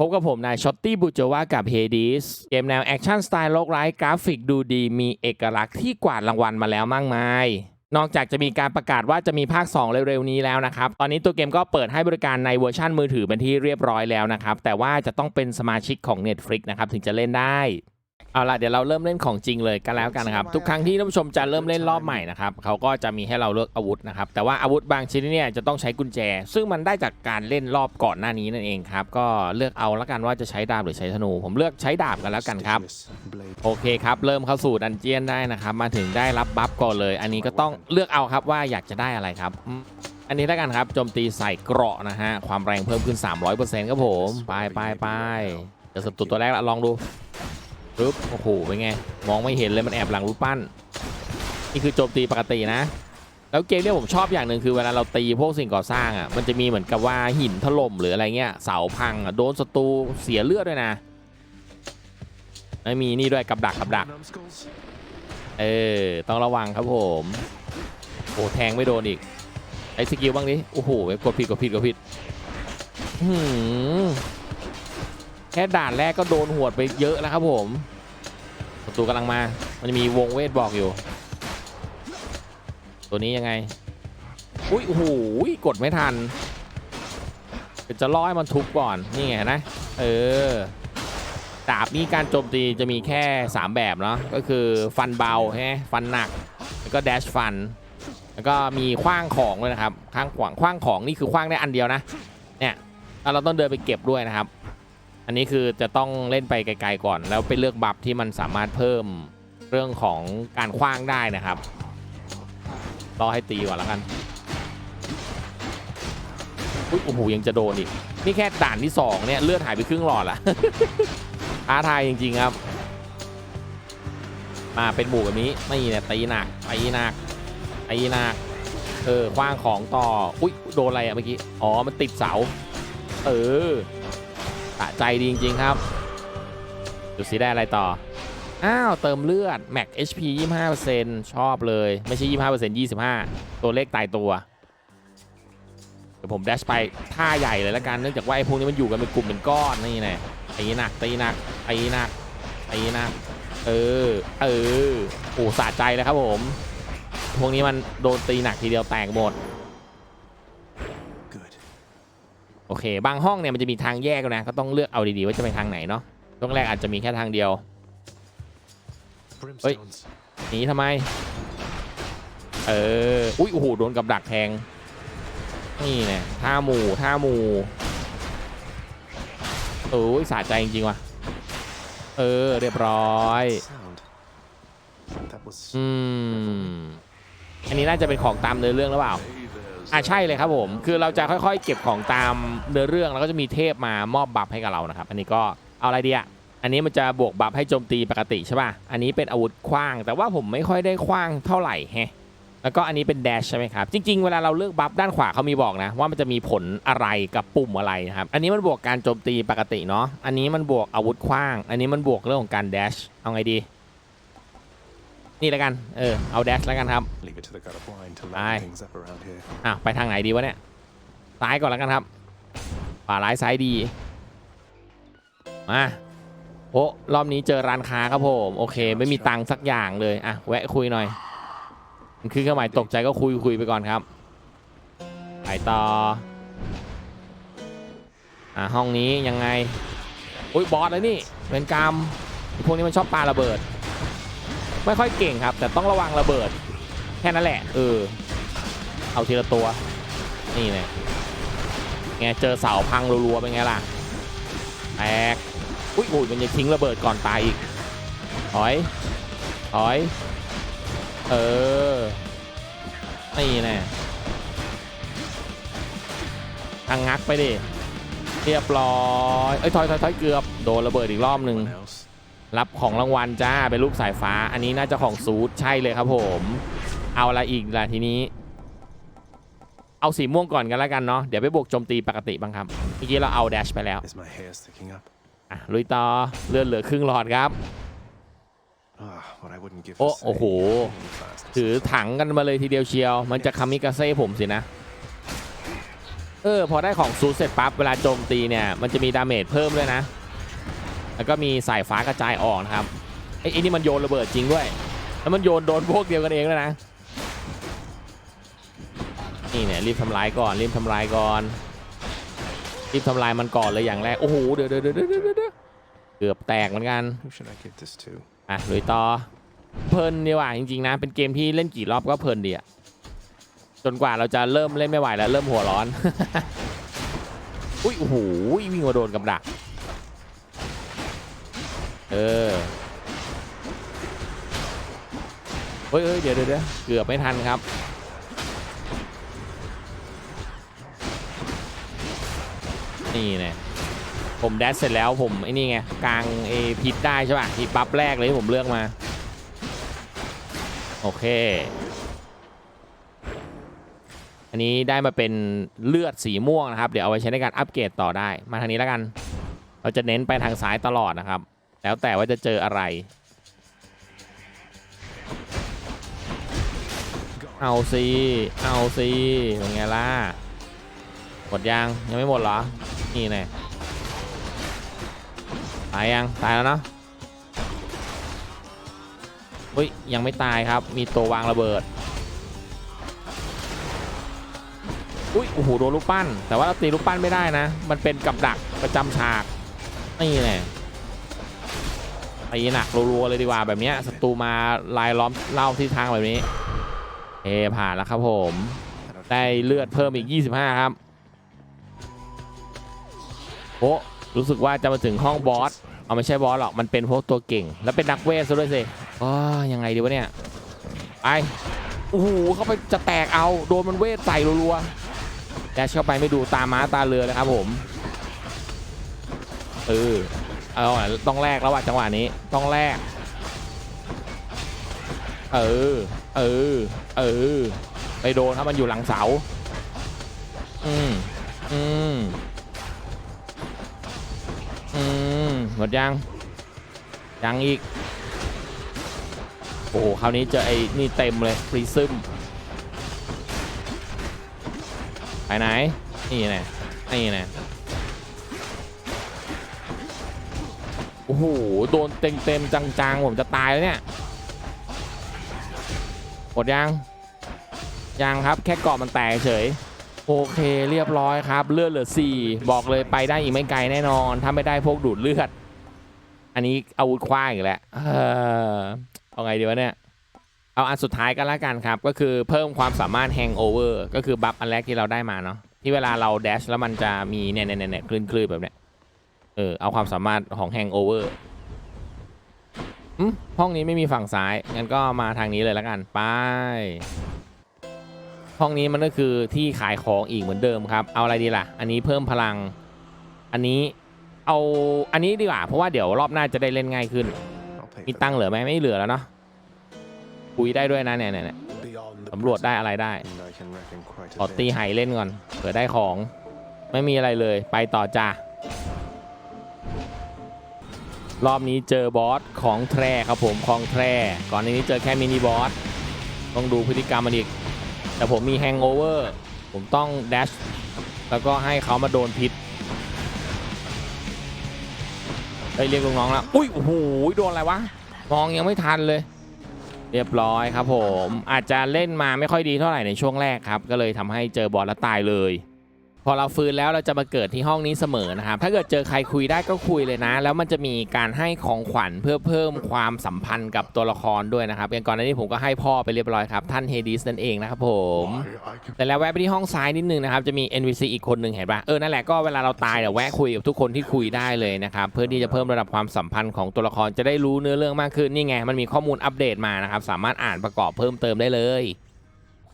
พบกับผมนายช็อตตี้บูจวากับเฮดิสเกมแนวแอคชั่นสไตล์โลกไร้กราฟิกดูดีมีเอกลักษณ์ที่กวาดรางวัลมาแล้วมากมาย นอกจากจะมีการประกาศว่าจะมีภาค 2 เร็วๆนี้แล้วนะครับ ตอนนี้ตัวเกมก็เปิดให้บริการในเวอร์ชันมือถือเป็นที่เรียบร้อยแล้วนะครับ แต่ว่าจะต้องเป็นสมาชิกของ Netflix นะครับถึงจะเล่นได้ เอาล่ะเดี๋ยวเราเริ่มเล่นของจริงเลยกันแล้วกันนะครับทุกครั้งที่ท่านผู้ชมจะเริ่มเล่นรอบใหม่นะครับเขาก็จะมีให้เราเลือกอาวุธนะครับแต่ว่าอาวุธบางชนิดเนี่ยจะต้องใช้กุญแจ ซึ่งมันได้จากการเล่นรอบก่อนหน้านี้นั่นเองครับก็เลือกเอาแล้วกันว่าจะใช้ดาบหรือใช้ธนู ผมเลือกใช้ดาบกันแล้วกันครับโอเคครับเริ่มเข้าสู่ดันเจียนได้นะครับมาถึงได้รับบัฟก่อนเลย อันนี้ก็ต้องเลือกเอาครับว่าอยากจะได้อะไรครับอืมอันนี้แล้วกันครับโจมตีใส่เกราะนะฮะความแรงเพิ่มขึ้น 300%ครับผมไปไปไปเดี๋ยวสับตัวตัวแรกละลองดู ปึ๊บโอ้โหเป็นไง มองไม่เห็นเลยมันแอบหลังรูปปั้น นี่คือโจมตีปกตินะ แล้วเกมเนี่ยผมชอบอย่างหนึ่งคือเวลาเราตีพวกสิ่งก่อสร้างอะมันจะมีเหมือนกับว่าหินถล่มหรืออะไรเงี้ยเสาพังอะโดนศัตรูเสียเลือดด้วยนะแล้วมีนี่ด้วยกับดักกับดัก เออต้องระวังครับผมโอ้แทงไม่โดนอีกไอ้สกิลบ้างดิโอ้โหกดผิดกดผิดกดผิดหือแค่ด่านแรกก็โดนหวดไปเยอะแล้วครับผมประตูกำลังมา มันจะมีวงเวทบอกอยู่ ตัวนี้ยังไง อุ้ยโอ้โหกดไม่ทันเดี๋ยวจะล่อให้มันทุบก่อน นี่ไงนะ เออ ดาบนี้การโจมตีจะมีแค่ 3 แบบเนาะ ก็คือฟันเบาใช่ไหมฟันหนัก แล้วก็แดชฟัน แล้วก็มีคว้างของด้วยนะครับข้างขวางคว้างของนี่คือคว้างได้อันเดียวนะ เนี่ยแล้วเราต้องเดินไปเก็บด้วยนะครับ อันนี้คือจะต้องเล่นไปไกลๆก่อน แล้วไปเลือกบัฟที่มันสามารถเพิ่มเรื่องของการคว้างได้นะครับรอให้ตีก่อนแล้วกันอุ๊ยโอ้โหยังจะโดนอีก นี่แค่ด่านที่สองเนี่ยเลือดหายไปครึ่งหลอดละท้าทายจริงๆครับ มาเป็นหมู่แบบนี้ไม่เนี่ยตีหนักตีหนักตีหนักเออคว้างของต่อ อุ้ยโดนอะไรอะเมื่อกี้ อ๋อ มันติดเสา เออ สะใจดีจริง ๆ ครับดูสิได้อะไรต่อ อ้าว เติมเลือด Max HP 25%ชอบเลย ไม่ใช่ 25% 25 ตัวเลขตายตัวเดี๋ยวผมแดชไปท่าใหญ่เลยละกันเนื่องจากว่าไอ้พวกนี้มันอยู่กันเป็นกลุ่มเป็นก้อนนี่แน่ตีหนักตีหนักตีหนักตีหนักเออ เออโอ้สะใจเลยครับผม พวกนี้มันโดนตีหนักทีเดียวแตกหมด โอเค บางห้องเนี่ยมันจะมีทางแยกนะ ก็ต้องเลือกเอาดีๆ ว่าจะไปทางไหนเนาะช่วงแรกอาจจะมีแค่ทางเดียว เฮ้ย หนีทำไม เออ อุ้ย โอ้โห โดนกับดักแทง นี่เนี่ยท่าหมู่ท่าหมู่โอ้ยสะใจจริงๆว่ะ เออ เรียบร้อย อืม อันนี้น่าจะเป็นของตามเนื้อเรื่องหรือเปล่า อะใช่เลยครับผม คือเราจะค่อยๆ เก็บของตามเนื้อเรื่องแล้วก็จะมีเทพมามอบบัฟให้กับเรานะครับ อันนี้ก็เอาอะไรดีอะอันนี้มันจะบวกบัฟให้โจมตีปกติใช่ป่ะ อันนี้เป็นอาวุธคว้าง แต่ว่าผมไม่ค่อยได้คว้างเท่าไหร่แฮะแล้วก็อันนี้เป็นแดชใช่ไหมครับ จริง ๆ เวลาเราเลือกบัฟด้านขวาเขามีบอกนะ ว่ามันจะมีผลอะไรกับปุ่มอะไรนะครับ อันนี้มันบวกการโจมตีปกติเนาะ อันนี้มันบวกอาวุธคว้าง อันนี้มันบวกเรื่องของการแดช เอาไงดี นี่แล้วกัน เออ เอาแดชแล้วกันครับ Leave it to the god of wine to Aye. lighten things up around here. อะไปทางไหนดีวะเนี่ย ซ้ายก่อนแล้วกันครับขวาร้ายซ้ายดี มาโอ้รอบนี้เจอร้านค้าครับผม โอเค ไม่มีตังค์สักอย่างเลย อะ แวะคุยหน่อย มันคือเครื่องหมายตกใจก็คุยคุยไปก่อนครับ ไปต่อ อะ ห้องนี้ยังไง อุ้ยบอสเลยนี่เป็นกรรมไอ้พวกนี้มันชอบปาระเบิด ไม่ค่อยเก่งครับ แต่ต้องระวังระเบิด แค่นั้นแหละ เออ เอาทีละตัว นี่เนี่ยไงเจอเสาพังรัวๆเป็นไงล่ะแตกอุ้ยอุ้ยมันจะทิ้งระเบิดก่อนตายอีกถอยถอย เออ นี่แน่ทางงักไปดิ เรียบร้อย เอ้ยถอยถอยถอยเกือบ โดนระเบิดอีกรอบหนึ่ง รับของรางวัลจ้าเป็นรูปสายฟ้า อันนี้น่าจะของซูดใช่เลยครับผม เอาอะไรอีกล่ะทีนี้ เอาสีม่วงก่อนกันแล้วกันเนาะเดี๋ยวไปบวกโจมตีปกติบ้างครับเมื่อกี้เราเอาแดชไปแล้ว Is my hair sticking up? อะลุยต่อเลือดเหลือครึ่งหลอดครับ Ah, what I wouldn't give โอ้ for โอ้โห saving fast. ถือถังกันมาเลยทีเดียวเชียว มันจะคามิกาเซ่ผมสินะ เออ พอได้ของซูเสร็จปั๊บ เวลาโจมตีเนี่ย มันจะมีดาเมจเพิ่มด้วยนะ แล้วก็มีสายฟ้ากระจายออกนะครับไอ้ไอ้นี่มันโยนระเบิดจริงด้วย แล้วมันโยนโดนพวกเดียวกันเองด้วยนะ นี่เนี่ยรีบทำลายก่อนรีบทำลายก่อนรีบทำลายมันก่อนเลยอย่างแรก โอ้โหเดี๋ยวเดี๋ยวเดี๋ยวเดี๋ยวเดี๋ยวเกือบแตกเหมือนกัน Who should I give this to? อะลุยต่อเพลินดีว่ะจริงๆนะ เป็นเกมที่เล่นกี่รอบก็เพลินดีอะจนกว่าเราจะเริ่มเล่นไม่ไหวแล้วเริ่มหัวร้อน อุ้ยโอ้โหวิ่งมาโดนกับดักเออเฮ้ยเดี๋ยวเดี๋ยวเดี๋ยวเกือบไม่ทันครับ นี่เนี่ยผมแดชเสร็จแล้วผมไอ้นี่ไงกลางเอพิษได้ใช่ป่ะที่ปั๊บแรกเลยที่ผมเลือกมา โอเค อันนี้ได้มาเป็นเลือดสีม่วงนะครับ เดี๋ยวเอาไว้ใช้ในการอัปเกรดต่อได้ มาทางนี้แล้วกัน เราจะเน้นไปทางซ้ายตลอดนะครับ แล้วแต่ว่าจะเจออะไร เอาสิเอาสิเป็นไงล่ะหมดยัง ยังไม่หมดเหรอ นี่แน่ตายยัง ตายแล้วเนาะเฮ้ย ยังไม่ตายครับ มีตัววางระเบิด อุ้ย โอ้โห โดนลูกปั้น แต่ว่าเราตีลูกปั้นไม่ได้นะ มันเป็นกับดักประจำฉาก นี่แน่ ตีหนักรัวๆเลยดีกว่าแบบนี้ศัตรูมาลายล้อมเล่าที่ทางแบบนี้เอผ่านแล้วครับผม ได้เลือดเพิ่มอีก 25 ครับโอ้รู้สึกว่าจะมาถึงห้องบอสเอาไม่ใช่บอสหรอกมันเป็นพวกตัวเก่ง แล้วเป็นนักเวทซะด้วยสิอ๋อยังไงดีวะเนี่ยไปโอ้โหเขาไปจะแตกเอาโดนมันเวทใส่รัวๆแดชเข้าไปไม่ดูตาม้าตาเรือเลยครับผมเออ เอาอะต้องแลกแล้วว่ะจังหวะนี้ต้องแลกเออเออเออไปโดนถ้ามันอยู่หลังเสาอืมอืมอืมหมดยังยังอีกโอ้โหคราวนี้เจอไอ้นี่เต็มเลยฟรีซึมไปไหนนี่แน่นี่แน่ โอ้โหโดนเต็มเต็มๆจังๆ ผมจะตายแล้วเนี่ยหมดยังยังครับแค่เกาะมันแตกเฉย โอเคเรียบร้อยครับ เลือดเหลือ 4 บอกเลยไปได้อีกไม่ไกลแน่นอน ถ้าไม่ได้พวกดูดเลือด อันนี้อาวุธคว้างอีกแล้วเออเอาไงดีวะเนี่ย เอาอันสุดท้ายกันละกันครับ ก็คือเพิ่มความสามารถ hangover ก็คือบัฟอันแรกที่เราได้มาเนาะที่เวลาเรา dash แล้วมันจะมีเนี่ยเนี่ยเนี่ยคลื่นคลื่นแบบเนี้ย เออ เอาความสามารถของ hangover อืมห้องนี้ไม่มีฝั่งซ้าย งั้นก็มาทางนี้เลยล้วกันไป ห้องนี้มันก็คือที่ขายของอีกเหมือนเดิมครับ เอาอะไรดีล่ะ อันนี้เพิ่มพลัง อันนี้เอาอันนี้ดีกว่า เพราะว่าเดี๋ยวรอบหน้าจะได้เล่นง่ายขึ้น มีตังเหลือไหมไม่เหลือแล้วเนาะคุยได้ด้วยนะเนี่ยเนี่ยเนี่ย Beyond the สำรวจได้อะไรได้ขอตีไหเล่นก่อนเผื่อได้ของ ไม่มีอะไรเลย ไปต่อจ้า รอบนี้เจอบอสของแทรครับผมของแทรก่อนหน้านี้เจอแค่มินิบอสต้องดูพฤติกรรมมันอีก แต่ผมมีแฮงโอเวอร์ผมต้องแดชแล้วก็ให้เขามาโดนพิษเฮ้เรียกลูกน้องแล้ว อุ้ยโอ้โหโดนอะไรวะ มองยังไม่ทันเลย เรียบร้อยครับผม อาจจะเล่นมาไม่ค่อยดีเท่าไหร่ในช่วงแรกครับ ก็เลยทำให้เจอบอสแล้วตายเลย พอเราฟื้นแล้วเราจะมาเกิดที่ห้องนี้เสมอนะครับ ถ้าเกิดเจอใครคุยได้ก็คุยเลยนะ แล้วมันจะมีการให้ของขวัญเพื่อเพิ่มความสัมพันธ์กับตัวละครด้วยนะครับอย่างก่อนหน้านี้ผมก็ให้พ่อไปเรียบร้อยครับ ท่านเฮดิสนั่นเองนะครับผมแต่แล้วแวะไปที่ห้องซ้ายนิดนึงนะครับ จะมี NPC อีกคนหนึ่งเห็นปะเออ นั่นแหละก็เวลาเราตายเดี๋ยวแวะคุยกับทุกคนที่คุยได้เลยนะครับ เพื่อที่จะเพิ่มระดับความสัมพันธ์ของตัวละครจะได้รู้เนื้อเรื่องมากขึ้นนี่ไงมันมีข้อมูลอัปเดตมานะครับสามารถอ่านประกอบเพิ่มเติมได้เลย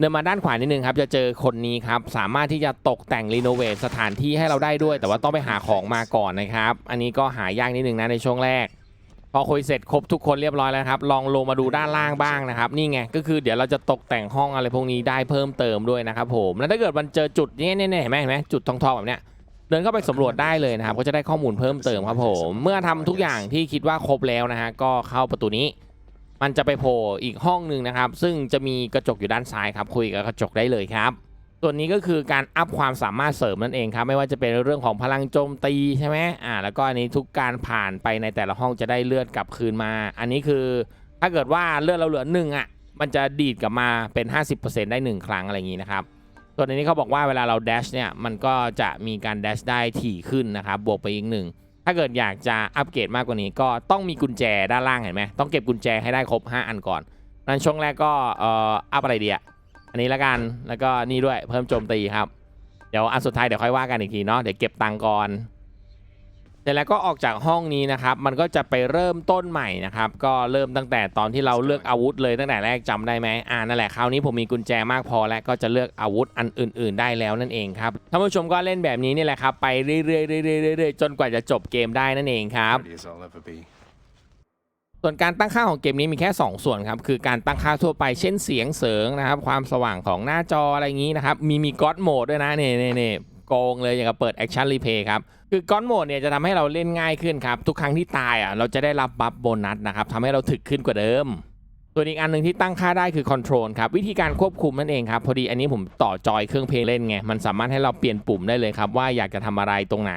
เดินมาด้านขวานิดนึงครับจะเจอคนนี้ครับสามารถที่จะตกแต่งรีโนเวทสถานที่ให้เราได้ด้วย แต่ว่าต้องไปหาของมาก่อนนะครับอันนี้ก็หายากนิดนึงนะในช่วงแรก พอคุยเสร็จครบทุกคนเรียบร้อยแล้วครับลองลงมาดูด้านล่างบ้างนะครับนี่ไงก็คือเดี๋ยวเราจะตกแต่งห้องอะไรพวกนี้ได้เพิ่มเติมด้วยนะครับผมแล้วถ้าเกิดมันเจอจุดนี้เนี่ยเห็นไหมเห็นไหมจุดทองๆแบบเนี้ยเดินเข้าไปสำรวจได้เลยนะครับก็จะได้ข้อมูลเพิ่มเติมครับผม เมื่อทำทุกอย่างที่คิดว่าครบแล้วนะฮะก็เข้าประตูนี้ มันจะไปโผล่อีกห้องหนึ่งนะครับ ซึ่งจะมีกระจกอยู่ด้านซ้ายครับ คุยกับกระจกได้เลยครับส่วนนี้ก็คือการอัพความสามารถเสริมนั่นเองครับ ไม่ว่าจะเป็นเรื่องของพลังโจมตีใช่ไหมอ่าแล้วก็อันนี้ทุกการผ่านไปในแต่ละห้องจะได้เลือดกลับคืนมา อันนี้คือถ้าเกิดว่าเลือดเราเหลือหนึ่งอะมันจะดีดกลับมาเป็น 50%ได้ 1 ครั้งอะไรอย่างนี้นะครับส่วนนี้เขาบอกว่าเวลาเรา dash เนี่ยมันก็จะมีการ dash ได้ถี่ขึ้นนะครับบวกไปอีกหนึ่งาเกิดอยากจะอัปเกรดมากกว่านี้ก็ต้องมีกุญแจด้านล่างเห็นไหมต้องเก็บกุญแจให้ได้ครบ 5 อันก่อนนั้นช่วงแรกก็เอ่ออัพอะไรดีอะอันนี้ละกันแล้วก็นี่ด้วยเพิ่มโจมตีครับ เดี๋ยวอันสุดท้ายเดี๋ยวค่อยว่ากันอีกทีเนาะเดี๋ยวเก็บตังก่อน เสร็จแล้วก็ออกจากห้องนี้นะครับ มันก็จะไปเริ่มต้นใหม่นะครับ ก็เริ่มตั้งแต่ตอนที่เราเลือกอาวุธเลยตั้งแต่แรกจำได้ไหมอ่านั่นแหละคราวนี้ผมมีกุญแจมากพอแล้วก็จะเลือกอาวุธอันอื่น ๆ ได้แล้วนั่นเองครับท่านผู้ชมก็เล่นแบบนี้นี่แหละครับไปเรื่อยๆๆๆจนกว่าจะจบเกมได้นั่นเองครับส่วนการตั้งค่าของเกมนี้มีแค่ 2 ส่วนครับ คือการตั้งค่าทั่วไปเช่นเสียงเสริงนะครับ ความสว่างของหน้าจออะไรอย่างนี้นะครับ มีมีก็อดโหมดด้วยนะนี่นี่นี่ โกงเลยอย่างกับเปิดแอคชั่นรีเพย์ครับคือก้อนโหมดเนี่ยจะทำให้เราเล่นง่ายขึ้นครับ ทุกครั้งที่ตายอะเราจะได้รับบัฟโบนัสนะครับทำให้เราถึกขึ้นกว่าเดิมส่วนอีกอันหนึ่งที่ตั้งค่าได้คือคอนโทรลครับวิธีการควบคุมนั่นเองครับพอดีอันนี้ผมต่อจอยเครื่องเพลงเล่นไงมันสามารถให้เราเปลี่ยนปุ่มได้เลยครับว่าอยากจะทำอะไรตรงไหน